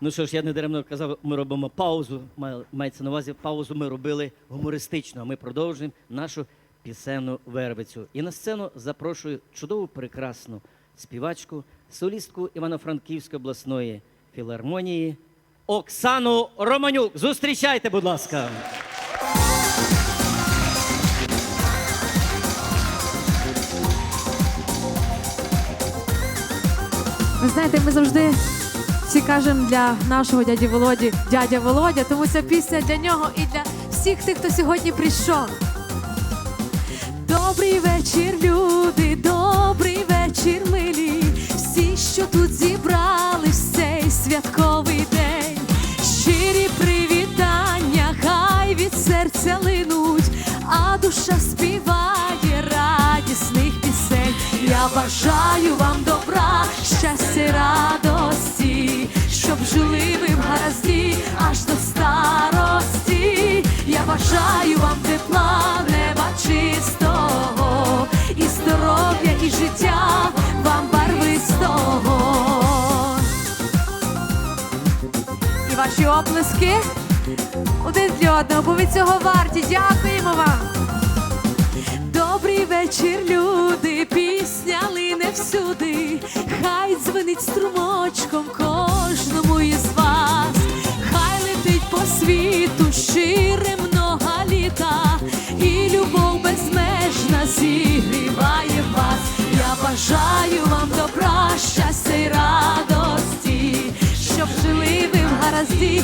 Ну що ж, я не даремно казав, ми робимо паузу. Мається на увазі, паузу ми робили гумористично. Ми продовжуємо нашу пісенну вервицю. І на сцену запрошую чудову, прекрасну співачку, солістку Івано-Франківської обласної філармонії Оксану Романюк. Зустрічайте, будь ласка. Ви знаєте, ми завжди всі кажемо для нашого дяді Володі дядя Володя, тому ця пісня для нього і для всіх тих, хто сьогодні прийшов. Добрий вечір, люди, добрий вечір, милі. Всі, що тут зібрали в цей святковий бажаю вам добра, щастя, радості, щоб жили ви в гаразді аж до старості. Я бажаю вам тепла, неба чистого, і здоров'я, і життя вам барвистого. І ваші оплески один для одного, бо ви цього варті. Дякуємо хай дзвенить струмочком кожному із вас, хай летить по світу щире много літа, і любов безмежна зігріває вас. Я бажаю вам добра, щастя й радості, щоб жили ви в гаразді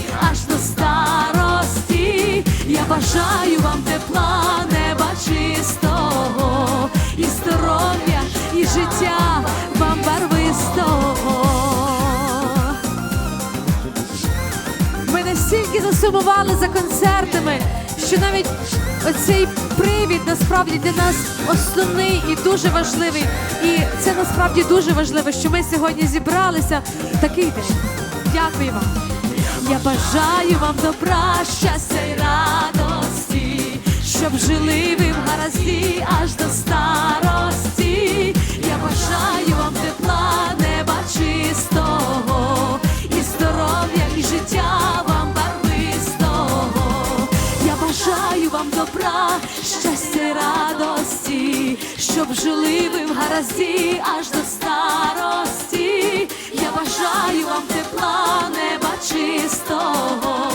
засумували за концертами, що навіть оцей привід насправді для нас основний і дуже важливий. І це насправді дуже важливо, що ми сьогодні зібралися такий день. Дякую вам. Я бажаю вам добра, щастя й радості, щоб жили ви в гаразді бажаю вам добра, щастя радості, щоб жили ви в гаразді аж до старості. Я бажаю вам тепла, неба чистого,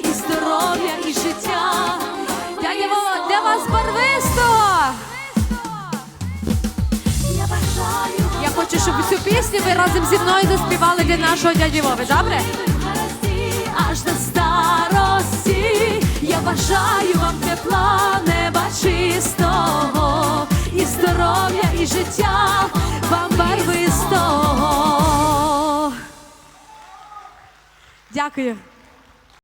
і здоров'я, і життя. Дядя Вова, для вас барвистого. Я бажаю Я хочу, щоб цю пісню ви разом зі мною заспівали для нашого дяді Вови. Добре? аж до старості. Бажаю вам тепла, неба чистого, і здоров'я, і життя вам барвистого. Дякую.